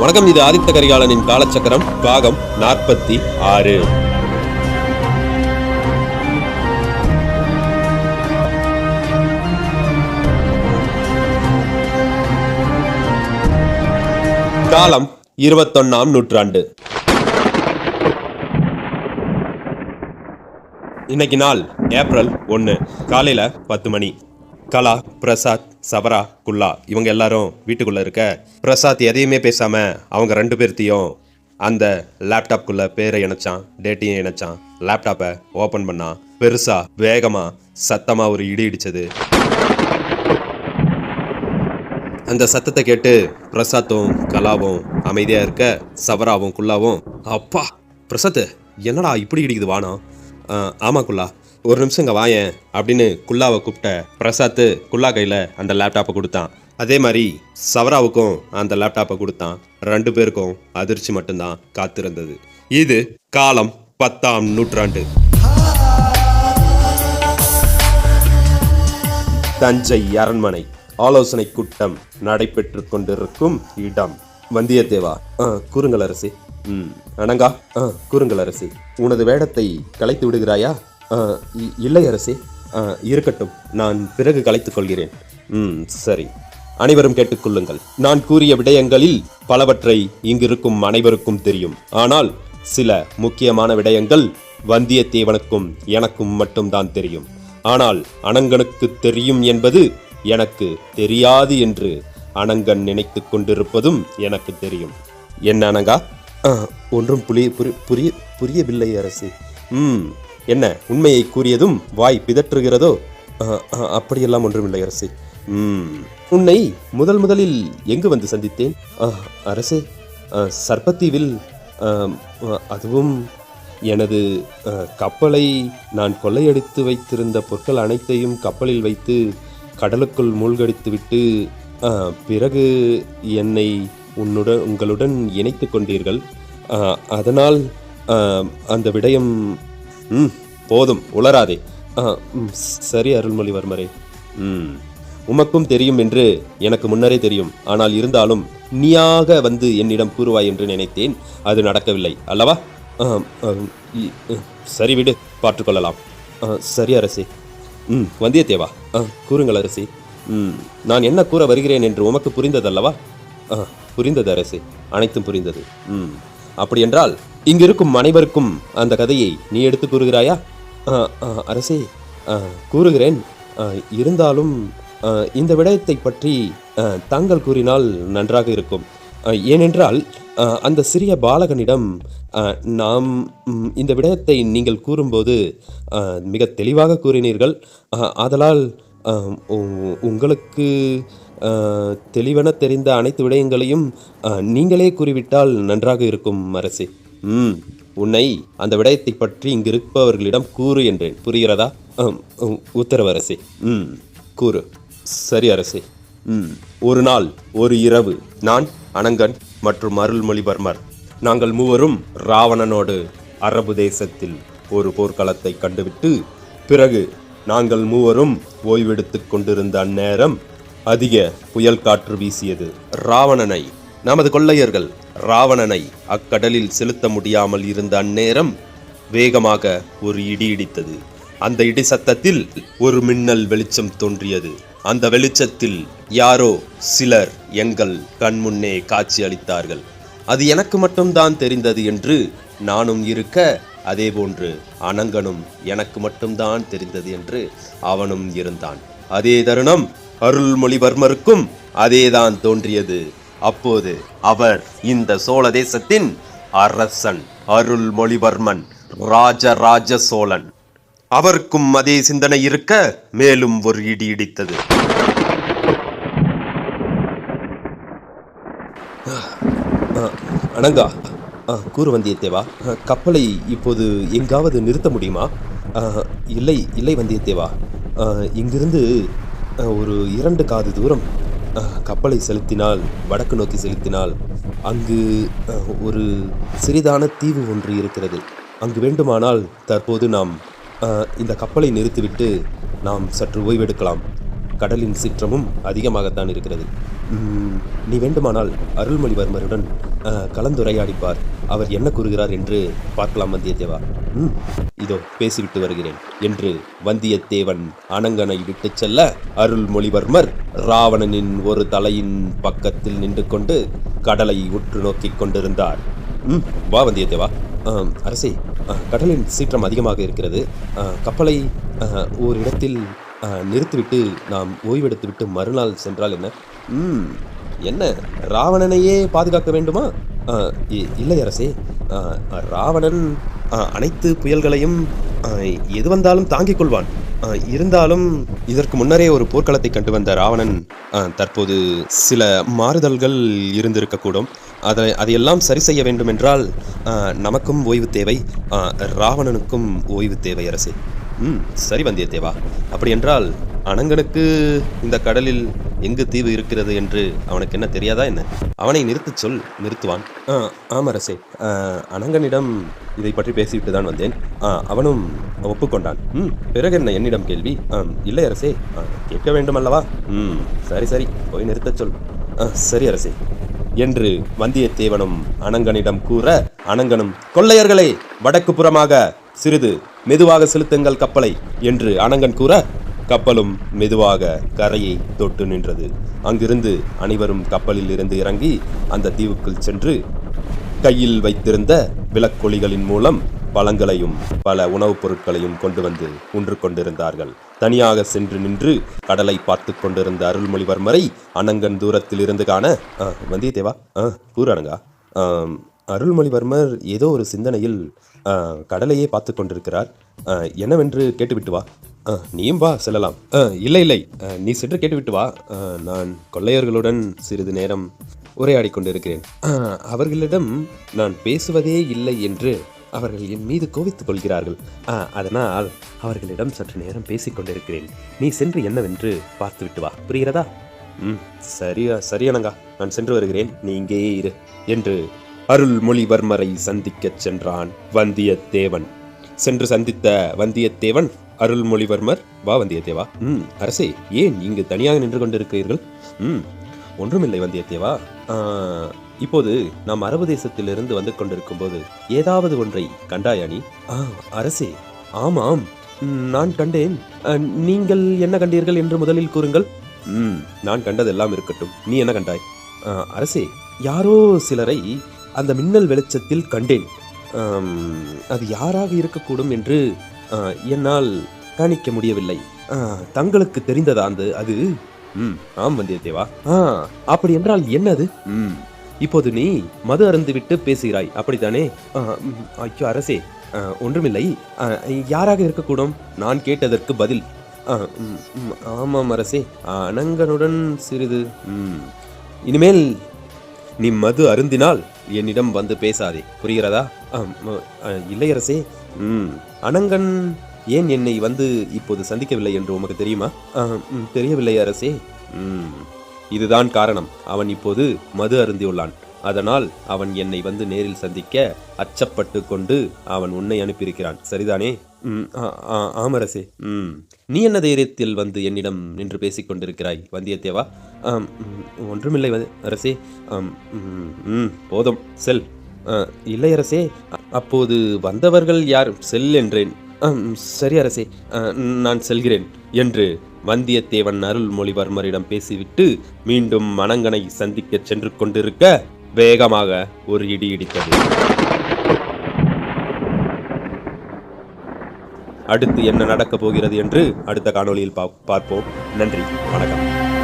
வணக்கம் இது ஆதித்த கரிகாலனின் காலச்சக்கரம் பாகம் நாற்பத்தி ஆறு. காலம் இருபத்தொன்னாம் நூற்றாண்டு. இன்னைக்கு நாள் ஏப்ரல் ஒன்று காலையில் பத்து மணி. கலா பிரசாத் சபரா குல்லா இவங்க எல்லாரும் வீட்டுக்குள்ளே இருக்க பிரசாத் எதையுமே பேசாமல் அவங்க ரெண்டு பேர்த்தையும் அந்த லேப்டாப்குள்ளே பேரை இணைச்சான் டேட்டையும் இணைச்சான். லேப்டாப்பை ஓப்பன் பண்ணான் பெருசாக வேகமாக சத்தமாக ஒரு இடி இடிச்சது. அந்த சத்தத்தை கேட்டு பிரசாத்தும் கலாவும் அமைதியாக இருக்க சபராவும் குல்லாவும் அப்பா பிரசாத் என்னடா இப்படி இடிக்குது வானம் "ஆ, குல்லா. ஒரு நிமிஷம் இங்கே வாயேன் அப்படின்னு குல்லாவை கூப்பிட்ட பிரசாத்து குல்லா கையில் அந்த லேப்டாப்பை கொடுத்தான். அதே மாதிரி சவராவுக்கும் அந்த லேப்டாப்பை கொடுத்தான். ரெண்டு பேருக்கும் அதிர்ச்சி மட்டும்தான் காத்திருந்தது. இது காலம் பத்தாம் நூற்றாண்டு. தஞ்சை அரண்மனை. ஆலோசனை கூட்டம் நடைபெற்று கொண்டிருக்கும் இடம். வந்தியத்தேவா ஆ, அரசி. ம் அணங்கா ஆ, அரசி. உனது வேடத்தை கலைத்து விடுகிறாயா? இல்லை அரசி இருக்கட்டும். நான் பிறகு கலைத்துக் கொள்கிறேன். ம் சரி. அனைவரும் கேட்டுக்கொள்ளுங்கள் நான் கூறிய விடயங்களில் பலவற்றை இங்கிருக்கும் அனைவருக்கும் தெரியும். ஆனால் சில முக்கியமான விடயங்கள் வந்தியத்தேவனுக்கும் எனக்கும் மட்டும்தான் தெரியும். ஆனால் அனங்கனுக்கு தெரியும் என்பது எனக்கு தெரியாது என்று அனங்கன் நினைத்துக் கொண்டிருப்பதும் எனக்கு தெரியும். என்ன அனங்கா? "ஆ, ஒன்றும் புரிய புரி- புரிய புரியவில்லை அரசு ம். என்ன உண்மையை கூறியதும் வாய் பிதற்றுகிறதோ? அப்படியெல்லாம் ஒன்றுமில்லை அரசே. உன்னை முதல் முதலில் எங்கு வந்து சந்தித்தேன்? அரசே சர்பத்தீவில் அதுவும் எனது கப்பலை நான் கொள்ளையடித்து வைத்திருந்த பொருட்கள் அனைத்தையும் கப்பலில் வைத்து கடலுக்குள் மூழ்கடித்துவிட்டு பிறகு என்னை உன்னுடன் உங்களுடன் இணைத்து கொண்டீர்கள். அதனால் அந்த விடயம் ம் போதும் உளராதே ம், சரி அருள்மொழிவர்மரே. ம் உமக்கும் தெரியும் என்று எனக்கு முன்னரே தெரியும். ஆனால் இருந்தாலும் நீயாக வந்து என்னிடம் கூறுவாய் என்று நினைத்தேன். அது நடக்கவில்லை அல்லவா? இ- சரி விடு பார்த்துக்கொள்ளலாம் ஆ, சரி அரசே. ம் வந்தியத்தேவா. ஆ, கூறுங்கள் அரசே. ம் நான் என்ன கூற வருகிறேன் என்று உமக்கு புரிந்ததல்லவா? புரிந்தது அரசே அனைத்தும் புரிந்தது. ம் அப்படியென்றால் இங்கிருக்கும் அனைவருக்கும் அந்த கதையை நீ எடுத்து கூறுகிறாயா? அரசே கூறுகிறேன். இருந்தாலும் இந்த விடயத்தை பற்றி தாங்கள் கூறினால் நன்றாக இருக்கும். ஏனென்றால் அந்த சிறிய பாலகனிடம் நாம் இந்த விடயத்தை நீங்கள் கூறும்போது மிக தெளிவாக கூறினீர்கள். ஆதலால் உங்களுக்கு தெளிவென தெரிந்த அனைத்து விடயங்களையும் நீங்களே கூறிவிட்டால் நன்றாக இருக்கும் அரசே. ம் உன்னை அந்த விடயத்தை பற்றி இங்கிருப்பவர்களிடம் கூறு என்றேன். புரிகிறதா? உ- உத்தரவு அரசே. ம் கூறு. சரி அரசே. ம் ஒரு நாள் ஒரு இரவு நான் அனங்கன் மற்றும் அருள்மொழிவர்மர் நாங்கள் மூவரும் ராவணனோடு அரபு தேசத்தில் ஒரு போர்க்களத்தை கண்டுவிட்டு பிறகு நாங்கள் மூவரும் ஓய்வெடுத்து கொண்டிருந்த அந்நேரம் அதிக புயல் காற்று வீசியது. ராவணனை நமது கொள்ளையர்கள் ராவணனை அக்கடலில் செலுத்த முடியாமல் இருந்த அந்நேரம் வேகமாக ஒரு இடி இடித்தது. அந்த இடி சத்தத்தில் ஒரு மின்னல் வெளிச்சம் தோன்றியது. அந்த வெளிச்சத்தில் யாரோ சிலர் எங்கள் கண்முன்னே காட்சி அளித்தார்கள். அது எனக்கு மட்டும்தான் தெரிந்தது என்று நானும் இருக்க அதேபோன்று அனங்கனும் எனக்கு மட்டும்தான் தெரிந்தது என்று அவனும் இருந்தான். அதே தருணம் அருள்மொழிவர்மருக்கும் அதேதான் தோன்றியது. அப்போது அவர் இந்த சோழ தேசத்தின் அரசன் அருள்மொழிவர்மன் ராஜராஜ சோழன் அவருக்கும் அதே சிந்தனை இருக்க மேலும் ஒரு இடி இடித்தது. அனங்கா கூறு வந்தியத்தேவா கப்பலை இப்போது எங்காவது நிறுத்த முடியுமா? இல்லை இல்லை வந்தியத்தேவா. இங்கிருந்து ஒரு இரண்டு காது தூரம் கப்பலை செலுத்தினால் வடக்கு நோக்கி செலுத்தினால் அங்கு ஒரு சிறிதான தீவு ஒன்று இருக்கிறது. அங்கு வேண்டுமானால் தற்போது நாம் இந்த கப்பலை நிறுத்திவிட்டு நாம் சற்று ஓய்வெடுக்கலாம். கடலின் சீற்றமும் அதிகமாகத்தான் இருக்கிறது. நீ வேண்டுமானால் அருள்மொழிவர்மருடன் கலந்துரையாடிப்பார். அவர் என்ன கூறுகிறார் என்று பார்க்கலாம் வந்தியத்தேவா. ம் இதோ பேசிவிட்டு வருகிறேன் என்று வந்தியத்தேவன் அனங்கனை விட்டுச் செல்ல அருள்மொழிவர்மர் ராவணனின் ஒரு தலையின் பக்கத்தில் நின்று கொண்டு கடலை உற்று நோக்கிக் கொண்டிருந்தார். ம் வா வந்தியத்தேவா. அரசே ஆ, கடலின் சீற்றம் அதிகமாக இருக்கிறது. கப்பலை ஓரிடத்தில் நிறுத்திவிட்டு நாம் ஓய்வெடுத்துவிட்டு மறுநாள் சென்றால் என்ன? ம் என்ன ராவணனையே பாதுகாக்க வேண்டுமா? இல்லை அரசே. ராவணன் அனைத்து புயல்களையும் எது வந்தாலும் தாங்கிக் கொள்வான். இருந்தாலும் இதற்கு முன்னரே ஒரு போர்க்களத்தை கண்டு வந்த ராவணன் தற்போது சில மாறுதல்கள் இருந்திருக்கக்கூடும். அதை அதையெல்லாம் சரி செய்ய வேண்டும் என்றால் நமக்கும் ஓய்வு தேவை. ராவணனுக்கும் ஓய்வு தேவை அரசே. ம் சரி வந்தியத்தேவா. அப்படியென்றால் அனங்கனுக்கு இந்த கடலில் எங்கு தீவு இருக்கிறது என்று அவனுக்கு என்ன தெரியாதா என்ன? அவனை நிறுத்தச் சொல் நிறுத்துவான். ஆ ஆம் அனங்கனிடம் இதை பற்றி பேசிவிட்டு தான் வந்தேன். ஆ, அவனும் ஒப்புக்கொண்டான். ம் பிறகு என்ன என்னிடம் கேள்வி? ஆ இல்லை அரசே ஆ, கேட்க வேண்டும் அல்லவா ம் சரி சரி போய் நிறுத்தச் சொல். ஆ, சரி அரசே என்று வந்தியத்தேவனும் அனங்கனிடம் கூற அனங்கனும் கொள்ளையர்களே வடக்கு புறமாக சிறிது மெதுவாக செலுத்துங்கள் கப்பலை என்று அனங்கன் கூற கப்பலும் மெதுவாக கரையை தொட்டு நின்றது. அங்கிருந்து அனைவரும் கப்பலில் இருந்து இறங்கி அந்த தீவுக்குள் சென்று கையில் வைத்திருந்த விளக்கொலிகளின் மூலம் பழங்களையும் பல உணவுப் பொருட்களையும் கொண்டு வந்து உன்று கொண்டிருந்தார்கள். தனியாக சென்று நின்று கடலை பார்த்து கொண்டிருந்த அருள்மொழிவர்மரை அனங்கன் தூரத்தில் இருந்து காண வந்தியத்தேவா ஆ கூறானுங்க ஆம், அருள்மொழிவர்மர் ஏதோ ஒரு சிந்தனையில் கடலையே பார்த்து கொண்டிருக்கிறார். என்னவென்று கேட்டுவிட்டு வா. ஆ, நீயும் வா செல்லலாம். ஆ, இல்லை இல்லை. நீ சென்று கேட்டுவிட்டு வா. நான் கொள்ளையர்களுடன் சிறிது நேரம் உரையாடிக் கொண்டிருக்கிறேன். அவர்களிடம் நான் பேசுவதே இல்லை என்று அவர்கள் என் மீது கோவித்துக் கொள்கிறார்கள். ஆ, அதனால் அவர்களிடம் சற்று நேரம் பேசிக்கொண்டிருக்கிறேன் நீ சென்று என்னவென்று பார்த்துவிட்டு வா. புரிகிறதா? ம் சரியா சரியானங்கா. நான் சென்று வருகிறேன். நீ இங்கேயே இரு என்று அருள்மொழிவர்மரை சந்திக்கச் சென்றான் வந்தியத்தேவன். சென்று சந்தித்த வந்தியத்தேவன் அருள்மொழிவர்மர் வா வந்தியத்தேவா. ம் அரசே ஏன் இங்கு தனியாக நின்று கொண்டிருக்கிறீர்கள்? ம் ஒன்றுமில்லை வந்தியத்தேவா. இப்போது நாம் அரபு தேசத்திலிருந்து வந்து கொண்டிருக்கும் போது ஏதாவது ஒன்றை கண்டாயா நீ? ஆ அரசே ஆமாம். நான் கண்டேன். நீங்கள் என்ன கண்டீர்கள் என்று முதலில் கூறுங்கள். ம் நான் கண்டதெல்லாம் இருக்கட்டும். நீ என்ன கண்டாய்? ஆ, அரசே யாரோ சிலரை அந்த மின்னல் வெளிச்சத்தில் கண்டேன். அது யாராக இருக்கக்கூடும் என்று என்னால் கணிக்க முடியவில்லை. தங்களுக்கு தெரிந்ததா அந்த அது? ம் ஆம் வந்தியத்தேவா. ஆ அப்படி என்றால் என்னது ம் இப்போது நீ மது அருந்துவிட்டு பேசுகிறாய். அப்படித்தானே? ஐயோ அரசே ஆ, ஒன்றுமில்லை. யாராக இருக்கக்கூடும்? நான் கேட்டதற்கு பதில். ஆ, ம், ஆமாம் அரசே அனங்கனுடன் சிறிது ம், இனிமேல் நீ மது அருந்தினால் என்னிடம் வந்து பேசாதே. புரிகிறதா? ஆம், ம் அனங்கன் ஏன் என்னை வந்து இப்போது சந்திக்கவில்லை என்று உமக்கு தெரியுமா? ம், தெரியவில்லை அரசே. ம் இதுதான் காரணம். அவன் இப்போது மது அருந்தியுள்ளான். அதனால் அவன் என்னை வந்து நேரில் சந்திக்க அச்சப்பட்டு கொண்டு அவன் உன்னை அனுப்பியிருக்கிறான். சரிதானே? ஆமரசே. ம். நீ என்ன தைரியத்தில் வந்து என்னிடம் நின்று பேசிக் கொண்டிருக்கிறாய் வந்தியத்தேவா? ஆம், ஒன்றுமில்லை அரசே. ஆம், ம், போதும் செல். ஆ, இல்லை அரசே அப்போது வந்தவர்கள் யார்? செல் என்றேன். ஆம், சரி அரசே நான் செல்கிறேன் என்று வந்தியத்தேவன் அருள்மொழிவர்மரிடம் பேசிவிட்டு மீண்டும் மணங்கனை சந்திக்கச் சென்று கொண்டிருக்க வேகமாக ஒரு இடி இடித்தது. அடுத்து என்ன நடக்கப் போகிறது என்று அடுத்த காணொளியில் பா- பார்ப்போம். நன்றி. வணக்கம்.